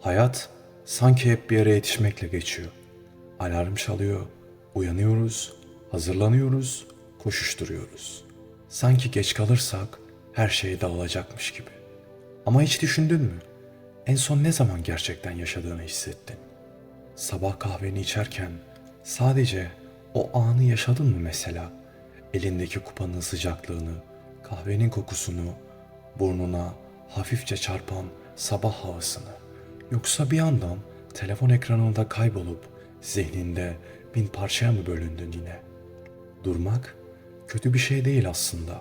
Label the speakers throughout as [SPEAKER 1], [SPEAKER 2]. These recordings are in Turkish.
[SPEAKER 1] Hayat sanki hep bir yere yetişmekle geçiyor. Alarm çalıyor, uyanıyoruz, hazırlanıyoruz, koşuşturuyoruz. Sanki geç kalırsak her şey dağılacakmış gibi. Ama hiç düşündün mü? En son ne zaman gerçekten yaşadığını hissettin? Sabah kahveni içerken sadece o anı yaşadın mı mesela? Elindeki kupanın sıcaklığını, kahvenin kokusunu, burnuna hafifçe çarpan sabah havasını. Yoksa bir yandan telefon ekranında kaybolup zihninde bin parçaya mı bölündün yine? Durmak kötü bir şey değil aslında.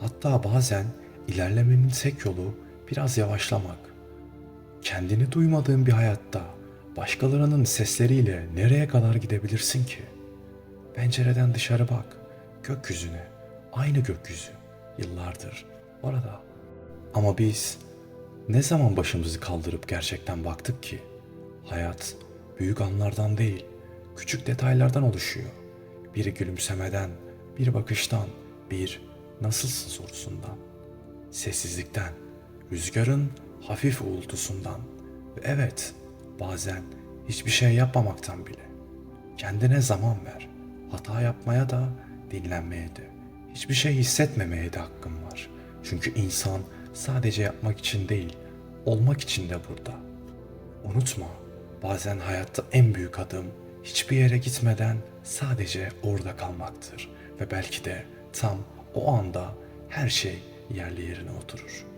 [SPEAKER 1] Hatta bazen ilerlemenin tek yolu biraz yavaşlamak. Kendini duymadığın bir hayatta başkalarının sesleriyle nereye kadar gidebilirsin ki? Pencereden dışarı bak. Gökyüzüne. Aynı gökyüzü. Yıllardır orada. Ama biz ne zaman başımızı kaldırıp gerçekten baktık ki? Hayat büyük anlardan değil, küçük detaylardan oluşuyor. Biri gülümsemeden, bir bakıştan, bir nasılsın sorusundan. Sessizlikten, rüzgarın hafif uğultusundan ve evet bazen hiçbir şey yapmamaktan bile. Kendine zaman ver. Hata yapmaya da, dinlenmeye de. Hiçbir şey hissetmemeye de hakkın var. Çünkü insan sadece yapmak için değil, olmak için de burada. Unutma, bazen hayatta en büyük adım hiçbir yere gitmeden sadece orada kalmaktır ve belki de tam o anda her şey yerli yerine oturur.